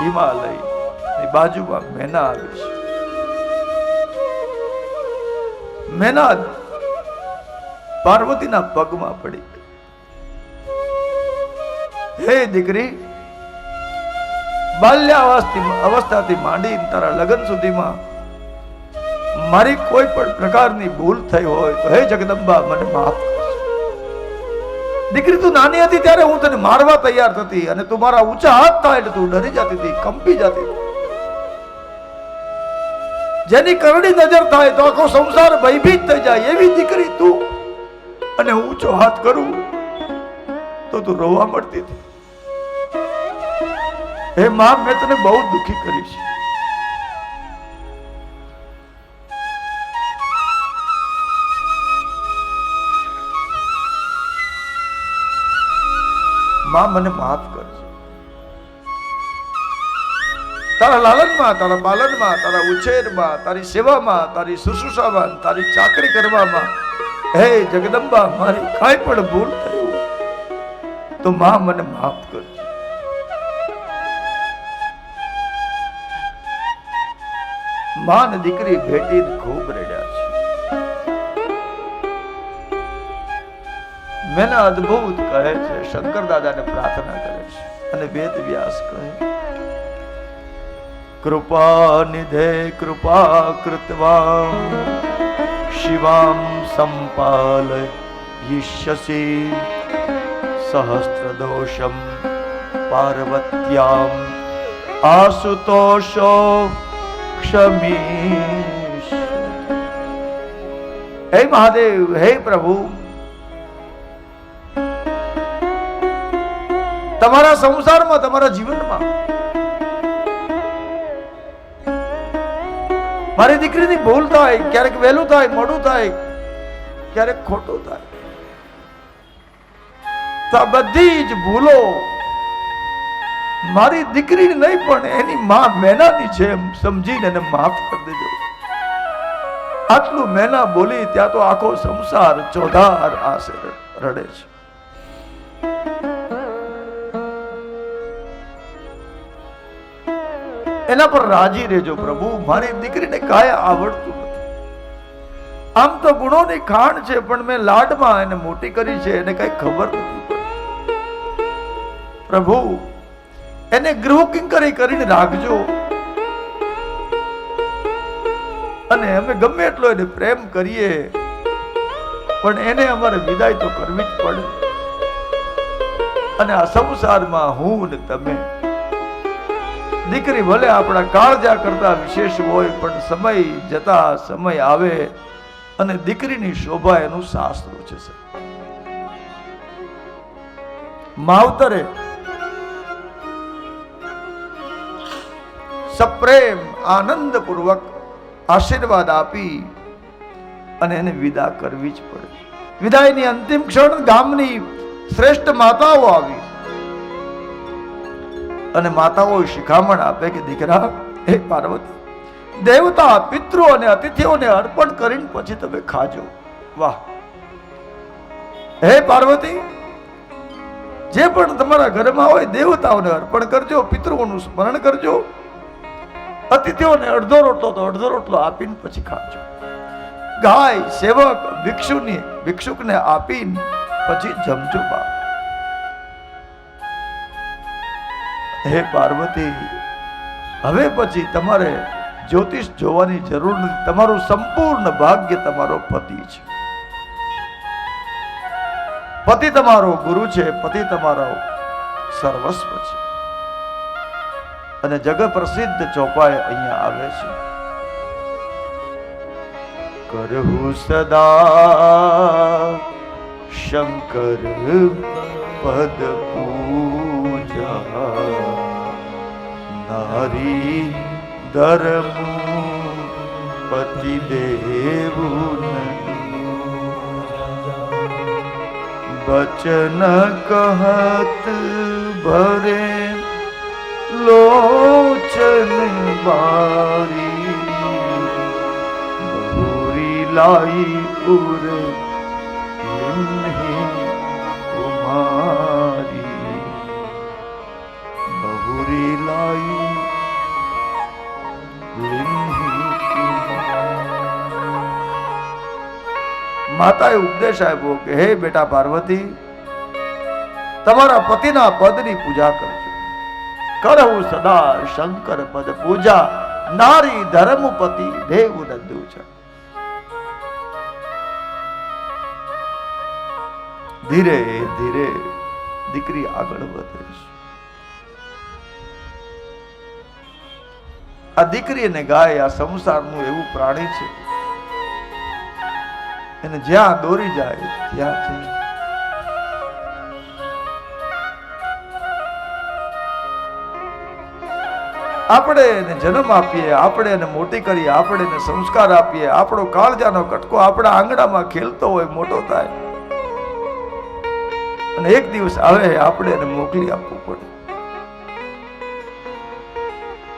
હિમાલય બાજુમાં મેના આવે છે મેના પાર્વતીના પગમાં પડી હે દીકરી બાલ્યાવસ્થાથી અવસ્થાથી માંડી તારા લગ્ન સુધીમાં મારી કોઈ પણ પ્રકારની ભૂલ થઈ હોય તો હે જગદંબા, મને માફ કરજો. દીકરી તું નાની હતી ત્યારે હું તને મારવા તૈયાર થતી અને તું મારા ઊંચા હાથ થાય એટલે તું ડરી જતી હતી, કંપી જતી જેની કરડી નજર થાય તો આખો સંસાર ભયભીત થઈ જાય એવી દીકરી તું. અને હું ઊંચો હાથ કરું તો તું રોવા મળતી હતી. હે માં, મેં તને બહુ દુખી કરી છે. માં મને માફ કરજો. તારા લાલનમાં, તારા પાલનમાં તારા ઉછેરમાં, તારી સેવામાં, તારી શુશ્રૂષામાં, તારી ચાકરી કરવામાં, હે જગદંબા, મારી કાંઈ પણ ભૂલ થયું તો માં મને માફ કરજો. માં દીકરી ભેટીને ખૂબ રડ્યા છે. મેને અદ્ભુત કહે છે, શંકર દાદાને પ્રાર્થના કરે છે અને વેદ વ્યાસ કહે કૃપા નિધે, કૃપા કૃતવા, શિવામ સંપાલય, યિષ્યસી સહસ્ત્ર દોષમ પાર્વત્યામ આસુતોષો ક્ષમી હે મહાદેવ, હે પ્રભુ તમારા સંસારમાં, તમારા જીવનમાં. મારી દીકરીની ભૂલ થાય, ક્યારેક વહેલું થાય, મોડું થાય, ક્યારેક ખોટું થાય. બધી જ ભૂલો મારી દીકરી નહીં, પણ એની મા મેનાની છે એમ સમજીને એને માફ કરી દેજો. આટલું મેના બોલી ત્યાં તો આખો સંસાર ચોધાર આશરે રડે છે. એના પર રાજી રહેજો પ્રભુ. મારી દીકરીને કાંઈ આવડતું નથી. આમ તો ગુણોની ખાણ છે, પણ મેં લાડમાં એને મોટી કરી છે, એને કઈ ખબર નથી પ્રભુ, એને ગૃહ કિંકરી કરીને રાખજો. અને અમે ગમે એટલો એને પ્રેમ કરીએ, પણ એને અમારે વિદાય તો કરવી જ પડે. અને આ સંસારમાં હું ને તમે દીકરી ભલે આપણા કાળજા કરતા વિશેષ હોય, પણ સમય જતા સમય આવે અને દીકરીની શોભા એનું શાસ્ત્રો છે માવતરે સપ્રેમ આનંદ પૂર્વક આશીર્વાદ આપી અને એને વિદા કરવી જ પડે. વિદાયની અંતિમ ક્ષણ ગામની શ્રેષ્ઠ માતાઓ આવી. અને માતાઓ શિખામણ આપે કે દીકરા, હે પાર્વતી, દેવતા, પિતૃ અને અતિથિઓને અર્પણ કરીને પછી તમે ખાજો. વાહ. હે પાર્વતી, જે પણ તમારા ઘરમાં હોય દેવતાઓને અર્પણ કરજો, પિતૃઓનું સ્મરણ કરજો, અતિથિઓને અડધો રોટલો તો અડધો રોટલો આપીને પછી ખાજો. ગાય, સેવક, ભિક્ષુની, ભિક્ષુકને આપીને પછી જમજો બાપ. હે પાર્વતી, હવે પછી તમારે જ્યોતિષ જોવાની જરૂર નથી. તમારું સંપૂર્ણ ભાગ્ય તમારો પતિ છે. પતિ તમારો ગુરુ છે, પતિ તમારો સર્વસ્વ છે. અને જગત પ્રસિદ્ધ ચોપાઈ અહીંયા આવે છે. કરહુ સદા શંકર પદ ਨਾਰੀ ਧਰਮ ਪਤੀ ਦੇਵੁਨ ਬਚਨ ਕਹਤ ਭਰੇ ਲੋਚਨ ਬਾਰੀ ਬਹੁਰੀ ਲਾਈ ਉਰੇ માતાએ ઉપદેશ આપ્યો કે, હે બેટા પાર્વતી, તમારા પતિના પદની પૂજા કરજો. કરવું સદા શંકર પદ પૂજા, નારી ધર્મપતિ દેવ નંદુ છે. ધીરે ધીરે દીકરી આગળ વધે છે. આ દીકરી અને ગાય, આ સંસારનું એવું પ્રાણી છે એને જ્યાં દોરી જાય, ત્યાં છે. આપણે એને જન્મ આપીએ, આપણે એને મોટી કરીએ, આપણે એને સંસ્કાર આપીએ. આપણો કાળજાનો કટકો આપણા આંગણામાં ખેલતો હોય, મોટો થાય. અને એક દિવસ આવે, આપણે એને મોકલી આપવું પડે.